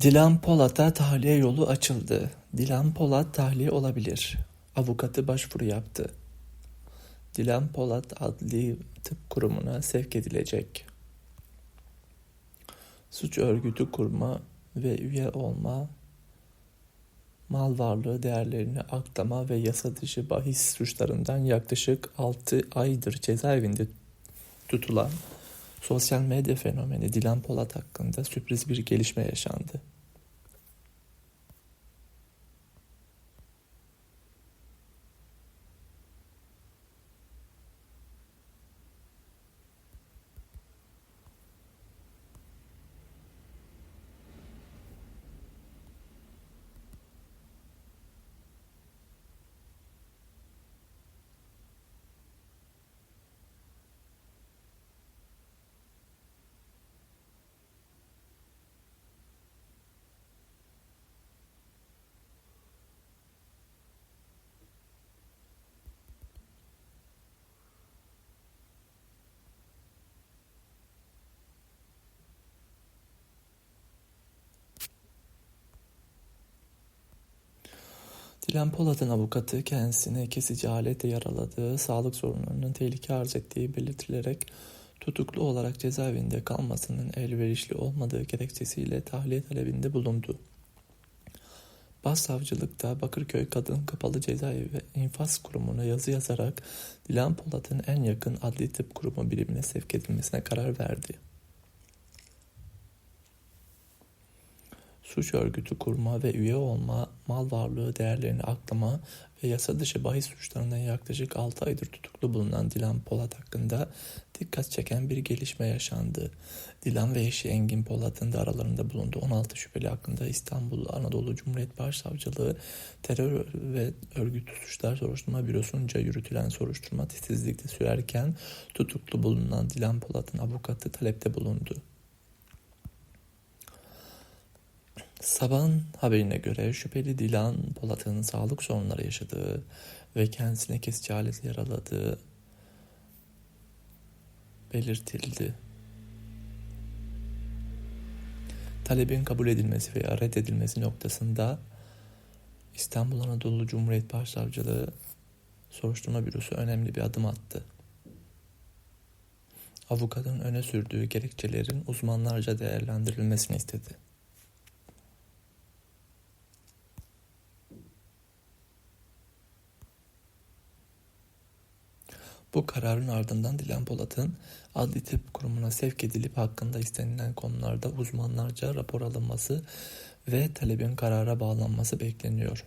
Dilan Polat'a tahliye yolu açıldı. Dilan Polat tahliye olabilir. Avukatı başvuru yaptı. Dilan Polat Adli Tıp Kurumu'na sevk edilecek. Suç örgütü kurma ve üye olma, mal varlığı değerlerini aklama ve yasa dışı bahis suçlarından yaklaşık 6 aydır cezaevinde tutulan sosyal medya fenomeni Dilan Polat hakkında sürpriz bir gelişme yaşandı. Dilan Polat'ın avukatı kendisine kesici aletle yaraladığı, sağlık sorunlarının tehlike arz ettiği belirtilerek tutuklu olarak cezaevinde kalmasının elverişli olmadığı gerekçesiyle tahliye talebinde bulundu. Başsavcılıkta Bakırköy Kadın Kapalı Cezaevi ve İnfaz Kurumu'na yazı yazarak Dilan Polat'ın en yakın adli tıp kurumu birimine sevk edilmesine karar verdi. Suç örgütü kurma ve üye olma, mal varlığı değerlerini aklama ve yasa dışı bahis suçlarından yaklaşık 6 aydır tutuklu bulunan Dilan Polat hakkında dikkat çeken bir gelişme yaşandı. Dilan ve eşi Engin Polat'ın da aralarında bulunduğu 16 şüpheli hakkında İstanbul Anadolu Cumhuriyet Başsavcılığı Terör ve Örgütü Suçlar Soruşturma Bürosu'nca yürütülen soruşturma titizlikte sürerken tutuklu bulunan Dilan Polat'ın avukatı talepte bulundu. Sabahın haberine göre şüpheli Dilan Polat'ın sağlık sorunları yaşadığı ve kendisine kesici aletle yaraladığı belirtildi. Talebin kabul edilmesi veya reddedilmesi noktasında İstanbul Anadolu Cumhuriyet Başsavcılığı Soruşturma Bürosu önemli bir adım attı. Avukatın öne sürdüğü gerekçelerin uzmanlarca değerlendirilmesini istedi. Bu kararın ardından Dilan Polat'ın Adli Tıp Kurumu'na sevk edilip hakkında istenilen konularda uzmanlarca rapor alınması ve talebin karara bağlanması bekleniyor.